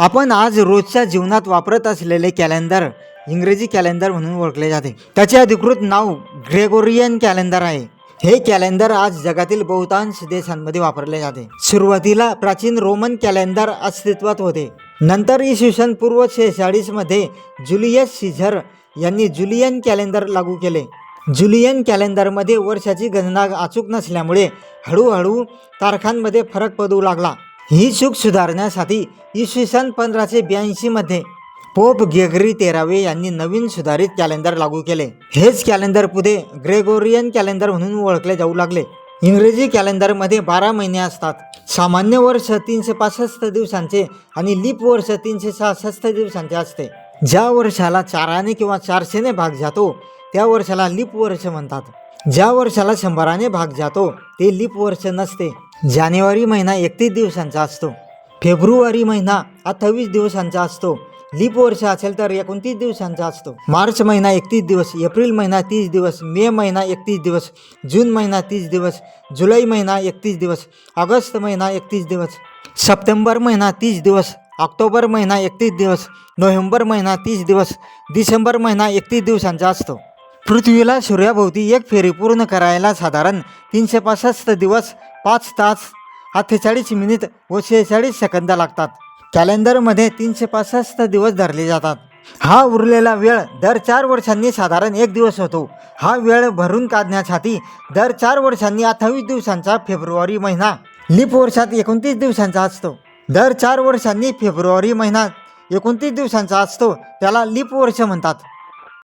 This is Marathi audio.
आपण आज रोजच्या जीवनात वापरत असलेले कॅलेंडर इंग्रजी कॅलेंडर म्हणून ओळखले जाते. त्याचे अधिकृत नाव ग्रेगोरियन कॅलेंडर आहे. हे कॅलेंडर आज जगातील बहुतांश देशांमध्ये वापरले जाते. सुरुवातीला प्राचीन रोमन कॅलेंडर अस्तित्वात होते. नंतर इसवी सन पूर्वमध्ये जुलियस सीझर यांनी जुलियन कॅलेंडर लागू केले. जुलियन कॅलेंडरमध्ये वर्षाची गणना अचूक नसल्यामुळे हळूहळू तारखांमध्ये फरक पडू लागला. ही चूक सुधारण्यासाठी इसवी सन पंधराशे ब्याऐंशीमध्ये पोप गेगरी तेरावे यांनी नवीन सुधारित कॅलेंडर लागू केले. हेच कॅलेंडर पुढे ग्रेगोरियन कॅलेंडर म्हणून ओळखले जाऊ लागले. इंग्रजी कॅलेंडरमध्ये बारा महिने असतात. सामान्य वर्ष तीनशे पासष्ट दिवसांचे आणि लीप वर्ष तीनशे सहासष्ट दिवसांचे असते. ज्या वर्षाला चाराने किंवा चारशेने भाग जातो त्या वर्षाला लीप वर्ष म्हणतात. ज्या वर्षाला शंभराने भाग जातो ते लीप वर्ष नसते. जानेवारी महिना एकतीस दिवसांचा असतो. फेब्रुवारी महिना अठ्ठावीस दिवसांचा असतो. लीप वर्ष असेल तर एकोणतीस दिवसांचा असतो. मार्च महिना एकतीस दिवस एप्रिल महिना तीस दिवस मे महिना एकतीस दिवस जून महिना तीस दिवस जुलै महिना एकतीस दिवस ऑगस्ट महिना एकतीस दिवस सप्टेंबर महिना तीस दिवस ऑक्टोबर महिना एकतीस दिवस नोव्हेंबर महिना तीस दिवस डिसेंबर महिना एकतीस दिवसांचा असतो. पृथ्वीला सूर्याभोवती एक फेरी पूर्ण करायला साधारण तीनशे पासष्ट दिवस पाच तास अठ्ठेचाळीस मिनिट व शेहेचाळीस सेकंद लागतात. कॅलेंडरमध्ये तीनशे पासष्ट दिवस धरले जातात. हा उरलेला वेळ दर चार वर्षांनी साधारण एक दिवस होतो. हा वेळ भरून काढण्यासाठी दर चार वर्षांनी अठ्ठावीस दिवसांचा फेब्रुवारी महिना लीप वर्षात एकोणतीस दिवसांचा असतो. दर चार वर्षांनी फेब्रुवारी महिना एकोणतीस दिवसांचा असतो त्याला लीप वर्ष म्हणतात.